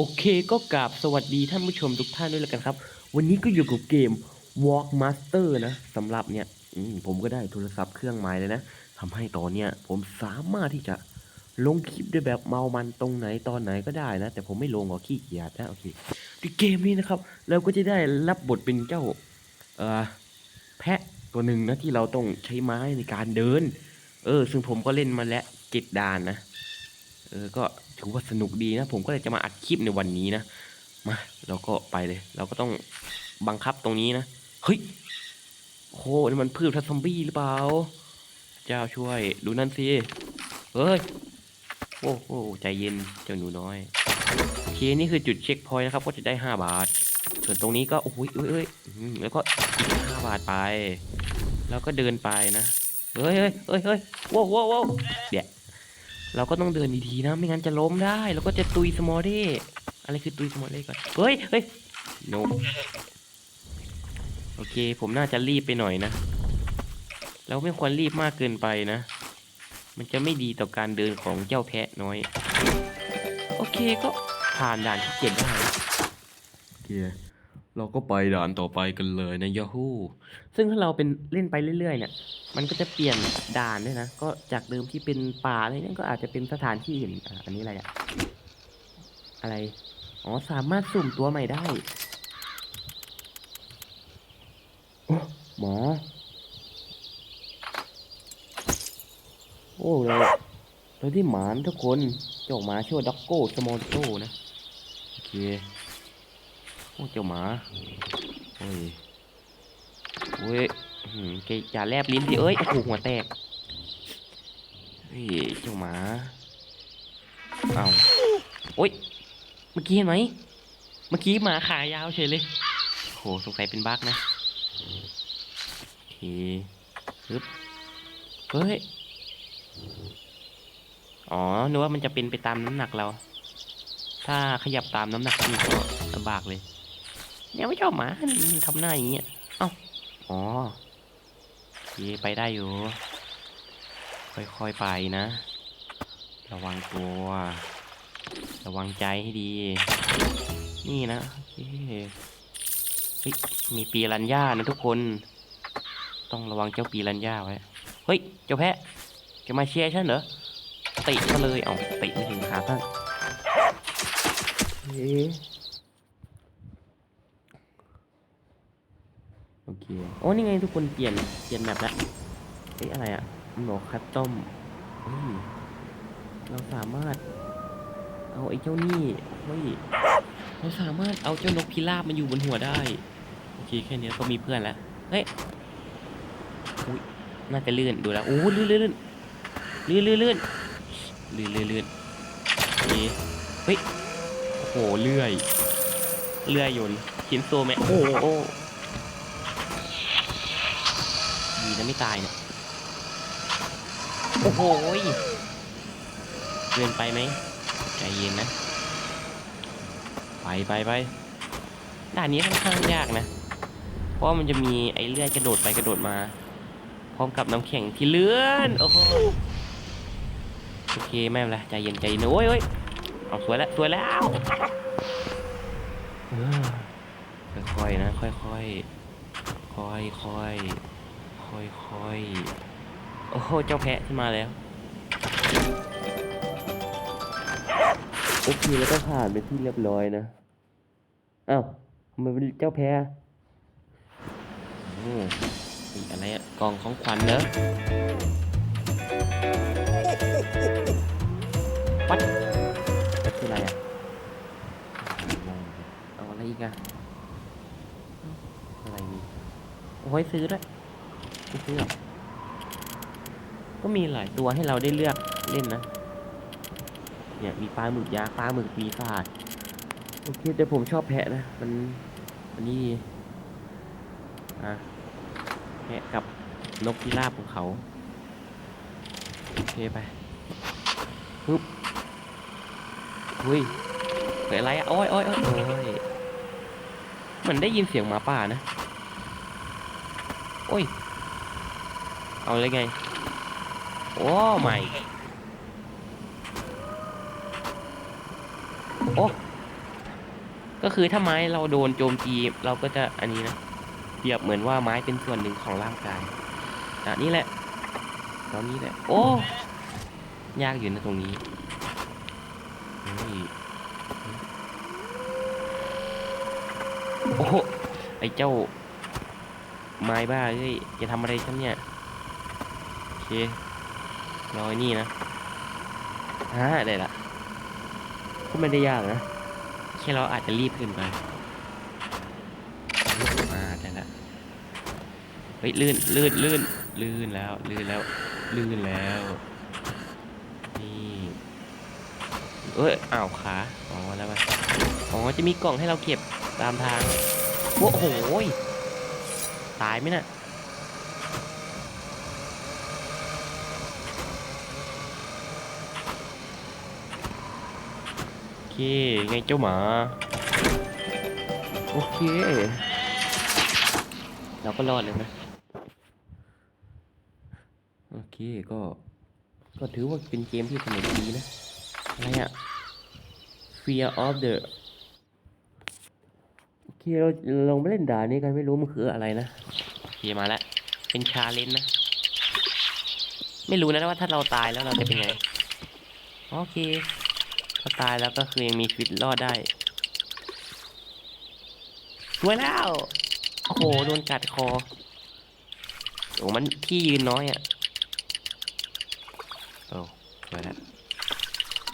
โอเคก็กราบสวัสดีท่านผู้ชมทุกท่านด้วยแล้วกันครับ วันนี้ก็อยู่กับเกม Walk Master นะสำหรับเนี่ยผมก็ได้โทรศัพท์เครื่องใหม่เลยนะทำให้ตอนเนี้ยผมสามารถที่จะลงคลิปได้แบบเมามันตรงไหนตอนไหนก็ได้นะ แต่ผมไม่ลงหรอกขี้เกียจนะโอเคในเกมนี้นะครับ เราก็จะได้รับบทเป็นเจ้าเอ่อแพะตัวหนึ่งนะที่เราต้องใช้ไม้ในการเดิน เออ ซึ่งผมก็เล่นมาแล้วเจ็ดด่านนะเออก็ ถือว่าสนุกดีนะ ผมก็เลยจะมาอัดคลิปในวันนี้นะ มาเราก็ไปเลย เราก็ต้องบังคับตรงนี้นะ เฮ้ยโหนี่มันพืชทัสซอมบี้หรือเปล่า เจ้าช่วย ดูนั่นสิ เฮ้ย โอ้โหใจเย็นเจ้าหนูน้อยโอเคนี่คือจุดเช็คพอยต์นะครับ ก็จะได้ห้าบาท ส่วนตรงนี้ก็ โอ้ยเอ้ยแล้วก็อีกห้าบาทไป แล้วก็เดินไปนะ เฮ้ยเฮ้ยเฮ้ยเฮ้ยโว้วโว้โว้วเดี๋ยว เราก็ต้องเดินดีๆนะ ไม่งั้นจะล้มได้เราก็จะตุยสมอลเด้อะไรคือตุยสมอลเด้ก่อน เฮ้ยเฮ้ยโนโอเค ผมน่าจะรีบไปหน่อยนะ เราไม่ควรรีบมากเกินไปนะ มันจะไม่ดีต่อการเดินของเจ้าแพะน้อย โอเคก็ผ่านด่านที่เจ็ดได้นะโอเค เราก็ไปด่านต่อไปกันเลยนะยาฮูซึ่งถ้าเราเป็นเล่นไปเรื่อยๆ เนี่ย มันก็จะเปลี่ยนด่านด้วยนะ ก็จากเดิมที่เป็นป่าอะไรนั่นก็อาจจะเป็นสถานที่อื่นอะอันนี้อะไรอะอะไร อ๋อ สามารถสุ่มตัวใหม่ได้โอ้หมอ โอ้เราเราที่หมานทุกคนเจ้าหมาชื่อว่าด็อกโก้สมอลโตนะ โอเค โอ้เจ้าหมาโอ้ยโอ้ยแกอย่าแลบลิ้นสิเอ้ยโอ้โหหัวแตกเฮ้ยเจ้าหมาเอาโอ้ยเมื่อกี้เห็นไหมเมื่อกี้หมาขายาวเฉยเลยโหสงสัยเป็นบั๊กนะโอเคปึ๊บเฮ้ยอ๋อนึกว่ามันจะเป็นไปตามน้ำหนักเรา ถ้าขยับตามน้ำหนักนี่ก็ลำบากเลย เนี่ยไม่ชอบหมาทำหน้าอย่างเงี้ย เอ้า อ๋อโอเคไปได้อยู่ ค่อยๆไปนะ ระวังตัว ระวังใจให้ดี นี่นะโอเคเฮ้ยมีปีรันย่านะทุกคน ต้องระวังเจ้าปีรันย่าไว้ เฮ้ย เจ้าแพะแกมาเชียร์ฉันเหรอติมาเลย เอาติไม่ถึงขาท่านเอ๊ โอเคโอ้นี่ไงทุกคนเปลี่ยนเปลี่ยนแบบแล้วเอ๊ะอะไรอะมันบอกคัสตอมเฮ้ยเราสามารถ เอาไอ้เจ้านี่เฮ้ยเราสามารถเอาเจ้านกพิราบมาอยู่บนหัวได้ โอเคแค่นี้ก็มีเพื่อนแล้ว เฮ้ยอุ้ยน่าจะลื่นดูแล้วโอ้ลื่นลื่นลื่นลื่นลื่นลื่นลื่นลื่นลื่นโอเคเฮ้ยโอ้โหเลื่อย เลื่อยยนต์ชิ้นโซไหมโอ้โห ดีนะไม่ตายเนี่ย โอ้โหยเกินไปไหมใจเย็นนะ ไปไปไปด่านนี้ค่อนข้างยากนะ เพราะว่ามันจะมีไอ้เลื่อยกระโดดไปกระโดดมา พร้อมกับน้ำแข็งที่เลื่อน โอ้โห โอเคไม่เป็นไรใจเย็นใจเย็นโอ้ยโอ้ยเอาสวยแล้วสวยแล้วเออค่อยๆนะ ค่อยๆค่อยๆ ค่อยๆค่อยๆโอ้โหเจ้าแพะที่มาแล้วโอเคแล้วก็ผ่านไปที่เรียบร้อยนะอ้าวทำไมเป็นเจ้าแพะโอ้นี่อะไรอะกล่องของขวัญเนอะวัดคืออะไรอะเอาอะไรอีกอะอะไรนี่โอ้ยซื้อด้วย ไม่ซื้อกก็มีหลายตัวให้เราได้เลือกเล่นนะ เนี่ยมีปลาหมึกยักปลาหมึกปีศาจโอเคแต่ผมชอบแพะนะ มันอันนี้อะแพะกับนกพิราบของเขา โอเคไปปึ๊บหุ้ยเกิดอะไรอะโอ้ยโอ้ยโอ้ยอยเหมือนได้ยินเสียงหมาป่านะ โอ้ย เอาเลยไง โอ้ไม่โอ้ก็คือถ้าไม้เราโดนโจมตีเราก็จะอันนี้นะเปรียบเหมือนว่าไม้เป็นส่วนหนึ่งของร่างกายอะนี่แหละตอนนี้แหละ โอ้ยากอยู่นะตรงนี้โอ้ไอ้เจ้าไม้บ้าเอ้ยจะทำอะไรฉันเนี่ย เครอยนี่นะฮ่าได้ละก็ไม่ได้ยากนะแค่เราอาจจะรีบเกินไปอ่าได้ละเฮ้ยลื่นลื่นลื่นลื่นแล้วลื่นแล้วลื่นแล้วนี่เอ้ยอ้าวขาอ๋อแล้วไปอ๋อจะมีกล่องให้เราเก็บตามทางโอ้โหยตายไหมน่ะอเค ไงเจ้าหมา โอเค เราก็รอดเลยนะ โอเคก็ ก็ถือว่าเป็นเกมที่สนุกดีนะ อะไรอะ Fear of the โอเคเราลองไปเล่นด่านนี้กันไม่รู้มันคืออะไรนะ โอเคมาแล้ว เป็นชาเลนจ์นะ ไม่รู้นะว่าถ้าเราตายแล้วเราจะเป็นไง โอเค ถ้าตายแล้วก็คือยังมีชีวิตรอดได้สวยแล้ว โอ้โห โดนกัดคอ โอ้มันที่ยืนน้อยอะ่ะโอ้สวยแล้ว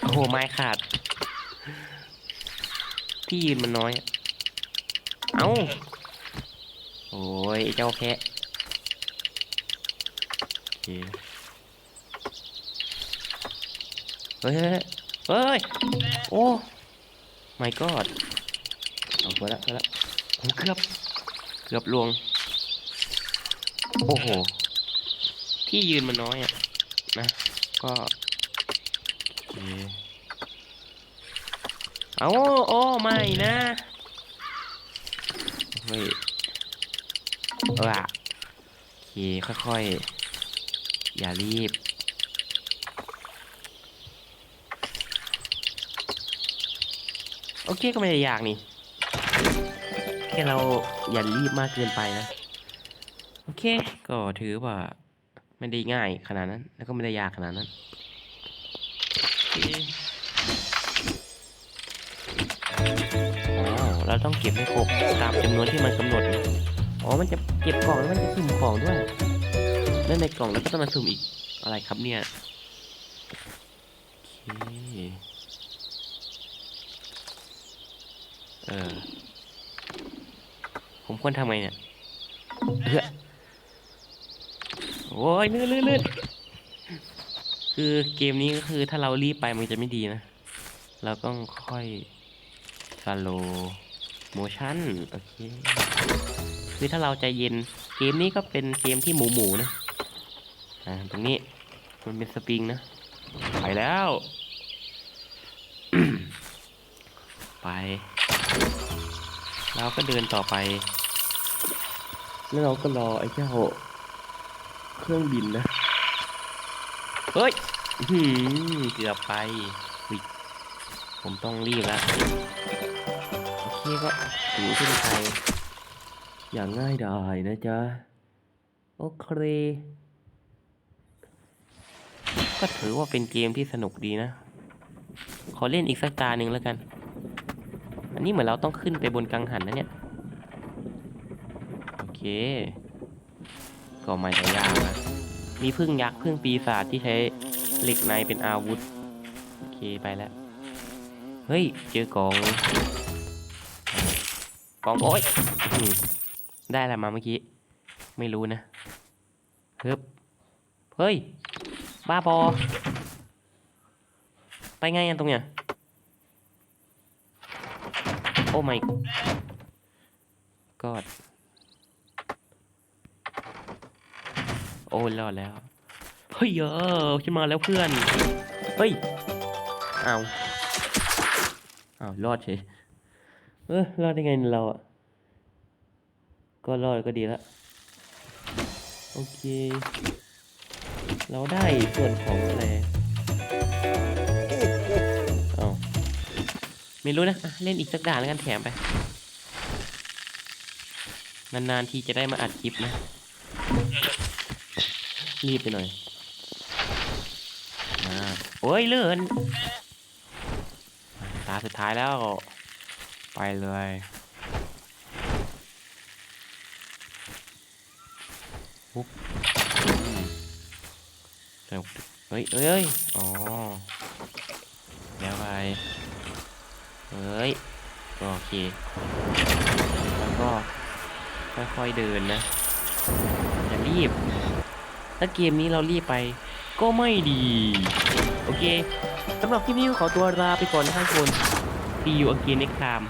โอ้โห ไม้ขาด ที่ยืนมันน้อยอเอ้า โอ้ยเจ้าแพะโอเคเฮ้ย เฮ้ย โอ้ my god เอาไปละไปละโอ้เกือบ เกือบลวง โอ้โห ที่ยืนมันน้อยอะ นะ ก็โอเอาโอ้ ไม่นะเฮ้ยเอาล่ะโอเค ค่อยๆ อย่ารีบ อเคก็ไม่ได้ยากนี่ แค่เราอย่ารีบมากเกินไปนะ โอเค ก็ถือว่าไม่ได้ง่ายขนาดนั้น แล้วก็ไม่ได้ยากขนาดนั้นโอเคอ๋อเราต้องเก็บให้ครบตามจำนวนที่มันกำหนดนะอ๋อ มันจะเก็บกล่องแล้วมันจะสุ่มของด้วย แล้วในกล่องแล้วก็ต้องมาสุ่มอีก อะไรครับเนี่ย โอเค เออ ควรทำไงเนี่ยเฮ้ยโอ้ยลื่นลื่นลื่นคือเกมนี้ก็คือถ้าเรารีบไปมันจะไม่ดีนะ เราต้องค่อยสโลโมชั่นโอเค คือถ้าเราใจเย็นเกมนี้ก็เป็นเกมที่หมูหมูนะ อ่า ตรงนี้มันเป็นสปริงนะ ไปแล้ว ไป เราก็เดินต่อไป แล้วเราก็รอไอ้เจ้าเครื่องบินนะ เฮ้ยอื้อหือเกือบไปอุ๊ยผมต้องรีบแล้วโอเคก็ถือขึ้นไป อย่างง่ายดายนะจ๊ะ โอเค ก็ถือว่าเป็นเกมที่สนุกดีนะ ขอเล่นอีกสักตาหนึ่งแล้วกัน อันนี้เหมือนเราต้องขึ้นไปบนกังหันนะเนี่ยโอเค ก็ไม่ได้ยากนะ มีพึ่งยักษ์พึ่งปีศาจที่ใช้เหล็กในเป็นอาวุธ โอเคไปแล้ว เฮ้ย เจอกอง กองโอ๊ยได้อะไรมาเมื่อกี้ ไม่รู้นะเฮ้ยเฮ้ย บ้าบอ ไปไงอันตรงเนี้ย โอ้ไม่กอด โอ้ยรอดแล้ว เฮ้ยเออขึ้นมาแล้วเพื่อน เฮ้ย เอาเอาวรอดเฉยเออรอดได้ไงเราอะ ก็รอดก็ดีแล้วโอเค เราได้ส่วนของอะไรเอาไม่รู้นะอะเล่นอีกสักด่านแล้วกันแถมไป นานๆทีจะได้มาอัดคลิปนะ รีบไปหน่อยมาโอ้ยเลื่อนตาสุดท้ายแล้ว ไปเลยปุ๊บเฮ้ยเฮ้ยเฮ้ยอ๋อแล้วไปเฮ้ยโอเค แล้วก็ค่อยๆเดินนะอย่ารีบ ถ้าเกมนี้เรารีบไปก็ไม่ดี โอเคสำหรับคลิปนี้ขอตัวลาไปก่อนนะครับทุกคน See you again next time